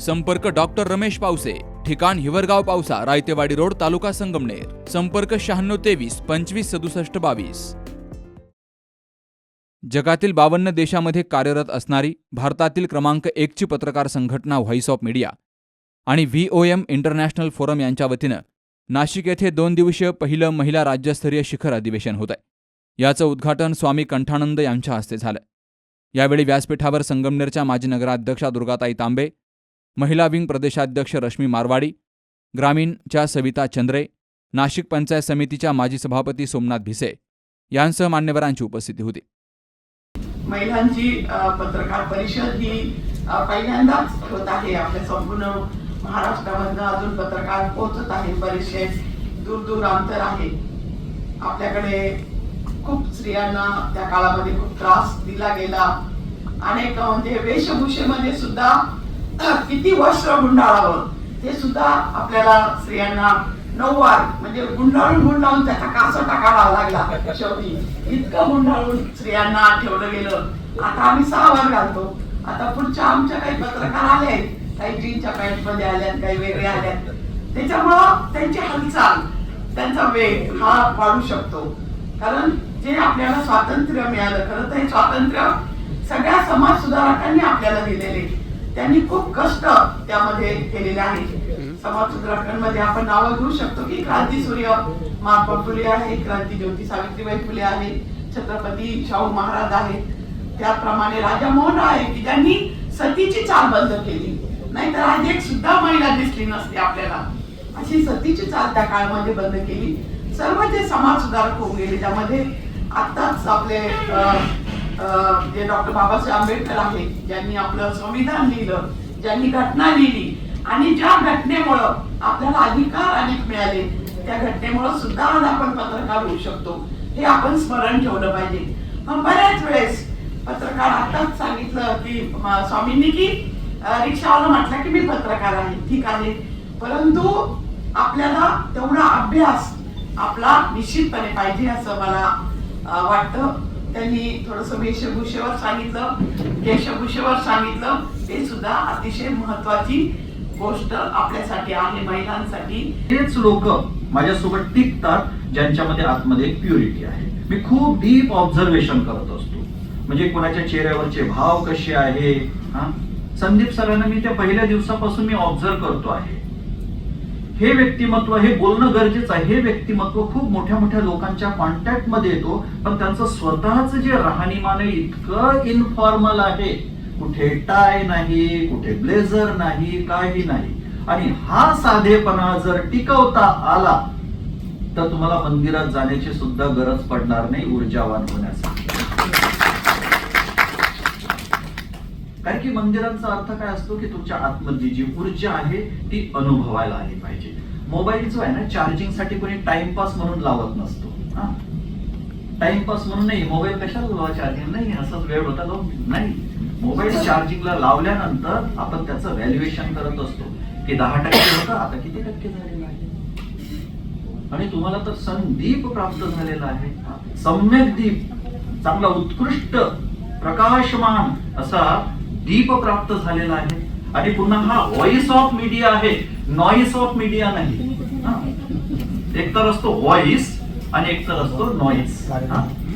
संपर्क डॉक्टर रमेश पावसे ठिकाण हिवरगाव पावसा रायतेवाडी रोड तालुका संगमनेर. संपर्क शहाण्णव तेवीस पंचवीस सदुसष्ट बावीस. जगातील बावन्न देशामध्ये कार्यरत असणारी भारतातील क्रमांक एकची पत्रकार संघटना व्हॉइस ऑफ मीडिया आणि V O M international forum यांच्या वतीनं नाशिक येथे दोन दिवसीय पहिलं महिला राज्यस्तरीय शिखर अधिवेशन होत आहे याचं उद्घाटन स्वामी कंठानंद यांच्या हस्ते झालं. यावेळी व्यासपीठावर संगमनेरच्या माजी नगराध्यक्षा दुर्गाताई तांबे महिला विंग प्रदेशाध्यक्ष रश्मी मारवाडी ग्रामीणच्या सविता चंद्रे नाशिक पंचायत समितीच्या माजी सभापती सोमनाथ भिसे यांसह मान्यवरांची उपस्थिती होती. महिलांची पत्रकार परिषद ही पहिल्यांदाच होत आहे. आपल्या संपूर्ण महाराष्ट्रामधनं अजून पत्रकार पोहोचत आहे बरेचसे दूर दूर अंतर आहे. आपल्याकडे खूप स्त्रियांना त्या काळामध्ये खूप त्रास दिला गेला. अनेक म्हणजे वेशभूषेमध्ये सुद्धा किती वर्ष गुंडाळावं? ते सुद्धा आपल्याला स्त्रियांना नऊवार म्हणजे गुंडाळून गुंडाळून त्याचा कासोटा टाकावा लागला. शेवटी इतकं गुंडाळून स्त्रियांना ठेवलं गेलं. आता आम्ही सहा वार घालतो. आता पुढच्या आमच्या काही पत्रकार आले आहेत. काही जीनच्या पॅन्टमध्ये आल्यात काही वेगळे आल्यात. त्याच्यामुळं त्यांची हालचाल त्यांचा वेग हा वाढू शकतो. कारण जे आपल्याला स्वातंत्र्य मिळालं खरं तर हे स्वातंत्र्य सगळ्या समाज सुधारकांनी आपल्याला दिलेले. त्यांनी खूप कष्ट त्यामध्ये केलेले आहे समाज सुधारकांमध्ये आपण नावं घेऊ शकतो की क्रांती सूर्य महात्मा फुले आहे क्रांती ज्योती सावित्रीबाई फुले आहे छत्रपती शाहू महाराज आहेत. त्याप्रमाणे राजा मोहन आहे की ज्यांनी सतीची चाल बंद केली. नाहीतर आज एक सुद्धा महिला दिसली नसते आपल्याला. अशी सतीची चाल त्या काळामध्ये बंद केली. सर्व जे समाज सुधारक होऊन गेले त्यामध्ये आताच आपले जे डॉक्टर बाबासाहेब आंबेडकर आहे ज्यांनी आपलं संविधान लिहिलं ज्यांनी घटना लिहिली आणि ज्या घटनेमुळं आपल्याला अधिकार अनेक मिळाले त्या घटनेमुळं सुद्धा आज आपण पत्रकार होऊ शकतो. हे आपण स्मरण ठेवलं पाहिजे. मग बऱ्याच वेळेस पत्रकार आताच सांगितलं की स्वामींनी की रिक्षावाला म्हटलं की मी पत्रकार आहे ठीक आहे. परंतु आपल्याला तेवढा अभ्यास आपला निश्चितपणे पाहिजे असं मला वाटतं. त्यांनी थोडस वेशभूषेवर सांगितलं. केशभूषेवर सांगितलं. ते सुद्धा अतिशय महत्वाची गोष्ट आपल्यासाठी आहे महिलांसाठी. तेच लोक माझ्यासोबत टिकतात ज्यांच्यामध्ये आतमध्ये प्युरिटी आहे. मी खूप डीप ऑब्झर्वेशन करत असतो. म्हणजे कोणाच्या चेहऱ्यावरचे भाव कसे आहे हा? संदीप सरांना मी त्या पहिल्या दिवसापासून मी ऑब्झर्व करतो आहे. हे व्यक्तिमत्व हे बोलणं गरजेचं आहे. हे व्यक्तिमत्व खूप मोठ्या मोठ्या लोकांच्या कॉन्टॅक्टमध्ये येतो. पण त्यांचं स्वतःच जे राहणीमान आहे इतकं इनफॉर्मल आहे. कुठे टाय नाही कुठे ब्लेझर नाही काही नाही. आणि हा साधेपणा जर टिकवता आला तर तुम्हाला मंदिरात जाण्याची सुद्धा गरज पडणार नाही ऊर्जावान होण्यासाठी. कारण की मंदिरांचा अर्थ काय असतो की तुमच्या आतमधली जी ऊर्जा आहे ती अनुभवायला आली पाहिजे. मोबाईल जो आहे ना चार्जिंगसाठी कोणी टाइमपास म्हणून लावत नसतो. हा. टाइमपास म्हणून नाही मोबाईल कशाला लावा चार्जिंग नाही असाच वेळ होता लावून नाही. मोबाईल चार्जिंगला लावल्यानंतर आपण त्याचं व्हॅल्युएशन करत असतो. की दहा टक्के होतं आता किती टक्के झालेलं आहे? आणि तुम्हाला तर संदीप प्राप्त झालेला आहे. सम्यक दीप. चांगला उत्कृष्ट प्रकाशमान असा दीप प्राप्त झालेला आहे. आणि पुन्हा हा व्हॉइस ऑफ मीडिया आहे. नॉईस ऑफ मीडिया नाही. हा. एक तर असतो व्हॉइस आणि एक तर असतो नॉईस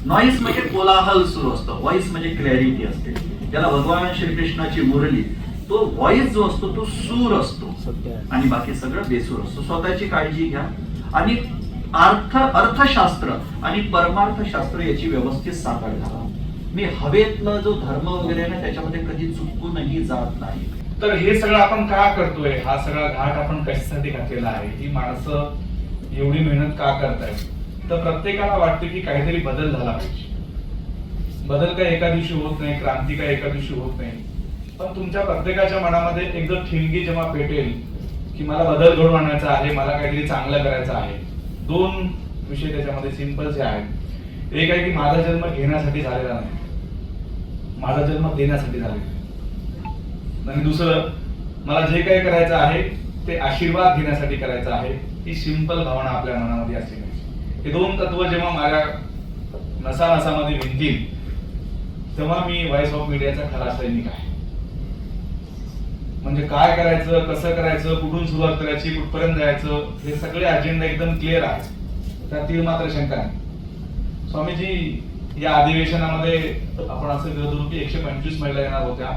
नॉईस म्हणजे कोलाहल सुरू असतो. व्हॉइस म्हणजे क्लॅरिटी असते. त्याला भगवान श्रीकृष्णाची मुरली. तो व्हॉइस जो असतो तो सूर असतो. आणि बाकी सगळं बेसूर असतो. स्वतःची काळजी घ्या. आणि अर्थ अर्थशास्त्र आणि परमार्थशास्त्र याची व्यवस्थित साकार घाला. मी हवेतला जो धर्म वगैरे आहे ना त्याच्यामध्ये कधी चुकूनही जात नाही. तर हे सगळं आपण का करतोय? हा सगळा घाट आपण कशासाठी घातलेला आहे? ही माणसं एवढी मेहनत का करतायत? तर प्रत्येकाला वाटतं की काहीतरी बदल झाला पाहिजे. बदल काय एका दिवशी होत नाही क्रांती काय एका दिवशी होत नाही. पण तुमच्या प्रत्येकाच्या मनामध्ये एकदम ठिणगी जेव्हा पेटेल की मला बदल घडून आणायचा आहे मला काहीतरी चांगलं करायचं आहे. दोन विषय त्याच्यामध्ये सिंपलचे आहेत. एक आहे की माझा जन्म घेण्यासाठी झालेला नाही. माझा जन्म देण्यासाठी झाला. आणि दुसरं मला जे काही करायचं आहे ते आशीर्वाद घेण्यासाठी करायचं आहे ही सिंपल भावना आपल्या मनामध्ये असली पाहिजे. हे दोन तत्व जेव्हा माझ्या नसा नसामध्ये भिनतील तेव्हा मी व्हॉइस ऑफ मीडियाचा खरा सैनिक आहे. म्हणजे काय करायचं कसं करायचं कुठून सुरुवात करायची कुठपर्यंत जायचं हे सगळे अजेंडा एकदम क्लिअर आहे त्यातील मात्र शंका नाही. स्वामीजी या अधिवेशनामध्ये आपण असं करत होतो की एकशे पंचवीस महिला येणार होत्या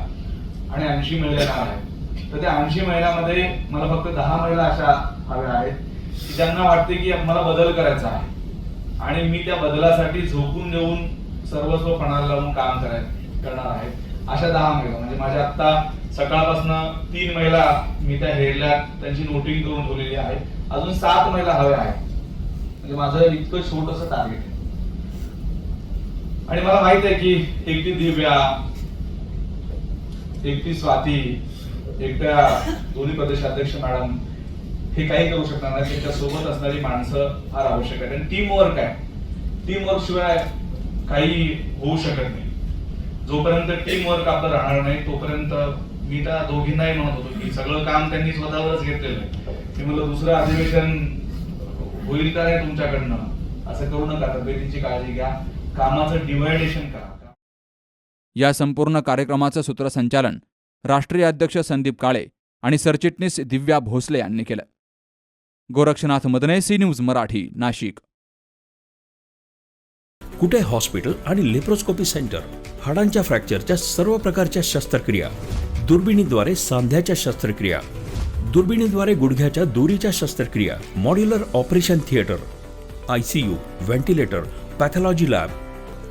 आणि ऐंशी महिला येणार आहेत. तर त्या ऐंशी महिलामध्ये मला फक्त दहा महिला अशा हव्या आहेत की त्यांना वाटते की मला बदल करायचा आहे. आणि मी त्या बदलासाठी झोकून देऊन सर्वस्व पणाला लावून काम कराय करणार आहे. अशा दहा महिला म्हणजे माझ्या आता सकाळपासून तीन महिला मी त्या हेरल्या त्यांची नोटिंग करून ठेवलेली आहे. अजून सात महिला हव्या आहेत. म्हणजे माझं इतकं छोटस टार्गेट आहे. आणि मला माहीत आहे की एकटी दिव्या एकटी स्वाती एकट्या दोन्ही प्रदेशाध्यक्ष मॅडम हे काही करू शकणार नाही त्यांच्यासोबत असणारी माणसं फार आवश्यक आहे आणि टीम वर्क आहे. टीम वर्क शिवाय काही होऊ शकत नाही. जोपर्यंत टीम वर्क आपलं राहणार नाही तोपर्यंत मी त्या दोघींनाही म्हणत होतो की सगळं काम त्यांनी स्वतःवरच घेतलेलं आहे. मी म्हणलं दुसरं अधिवेशन होईल का नाही तुमच्याकडनं? असं करू नका. तब्येतीची काळजी घ्या. कामाचं डिवायडेशन करा. या संपूर्ण कार्यक्रमाचं सूत्रसंचालन राष्ट्रीय अध्यक्ष संदीप काळे आणि सरचिटणीस दिव्या भोसले यांनी केलं. Gorakshnath Madane C news Marathi Nashik. Kute hospital आणि लेप्रोस्कोपी सेंटर? हाडांच्या फ्रॅक्चरच्या सर्व प्रकारच्या शस्त्रक्रिया. दुर्बिणीद्वारे सांध्याच्या शस्त्रक्रिया. दुर्बिणीद्वारे गुडघ्याच्या दोरीच्या शस्त्रक्रिया. Modular operation theatre. I C U ventilator pathology lab